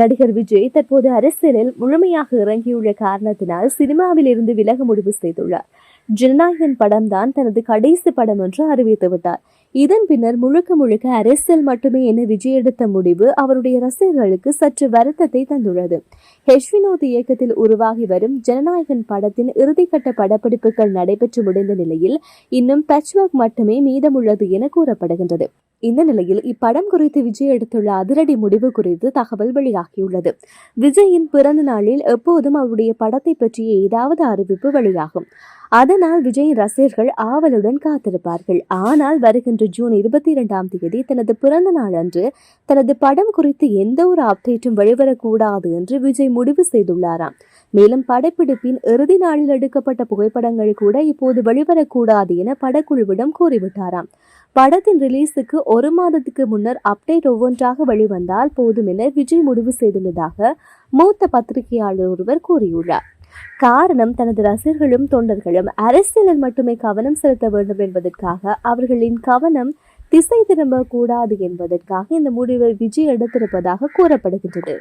நடிகர் விஜய் தற்போது அரசியலில் முழுமையாக இறங்கியுள்ள காரணத்தினால் சினிமாவில் இருந்து விலக முடிவு செய்துள்ளார். ஜனநாயகன் படம்தான் தனது கடைசி படம் என்று அறிவித்து விட்டார். இதன் பின்னர் முழுக்க முழுக்க அரசியல் மட்டுமே என விஜய் எடுத்த முடிவு அவருடைய ரசிகர்களுக்கு சற்று வருத்தத்தை தந்துள்ளது. ஹெச் வினோத் இயக்கத்தில் உருவாகி வரும் ஜனநாயகன் படத்தின் இறுதிக்கட்ட படப்பிடிப்புகள் நடைபெற்று முடிந்த நிலையில் இன்னும் பேட்ச்வொர்க் மட்டுமே மீதமுள்ளது என கூறப்படுகின்றது. இந்த நிலையில் இப்படம் குறித்து விஜய் எடுத்துள்ள அதிரடி முடிவு குறித்து தகவல் வெளியாகியுள்ளது. விஜயின் பிறந்த நாளில் எப்போதும் அவருடைய படத்தை பற்றிய ஏதாவது அறிவிப்பு வெளியாகும். அதனால் விஜய் ரசிகர்கள் ஆவலுடன் காத்திருப்பார்கள். ஆனால் வருகின்ற ஜூன் இருபத்தி இரண்டாம் தேதி தனது பிறந்த நாள் அன்று தனது படம் குறித்து எந்த ஒரு அப்டேட்டும் வெளிவரக்கூடாது என்று விஜய் முடிவு செய்துள்ளாராம். மேலும் படப்பிடிப்பின் இறுதி நாளில் எடுக்கப்பட்ட புகைப்படங்கள் கூட இப்போது வெளிவரக்கூடாது என படக்குழுவிடம் கூறிவிட்டாராம். படத்தின் ரிலீஸுக்கு ஒரு மாதத்துக்கு முன்னர் அப்டேட் ஒவ்வொன்றாக வெளிவந்தால் போதும் என விஜய் முடிவு செய்துள்ளதாக மூத்த பத்திரிகையாளர் ஒருவர் கூறியுள்ளார். காரணம் தனது ரசிகர்களும் தொண்டர்களும் அரசியலில் மட்டுமே கவனம் செலுத்த வேண்டும் என்பதற்காக அவர்களின் கவனம் திசை திரும்ப கூடாது என்பதற்காக இந்த முடிவை விஜய் எடுத்திருப்பதாக கூறப்படுகின்றது.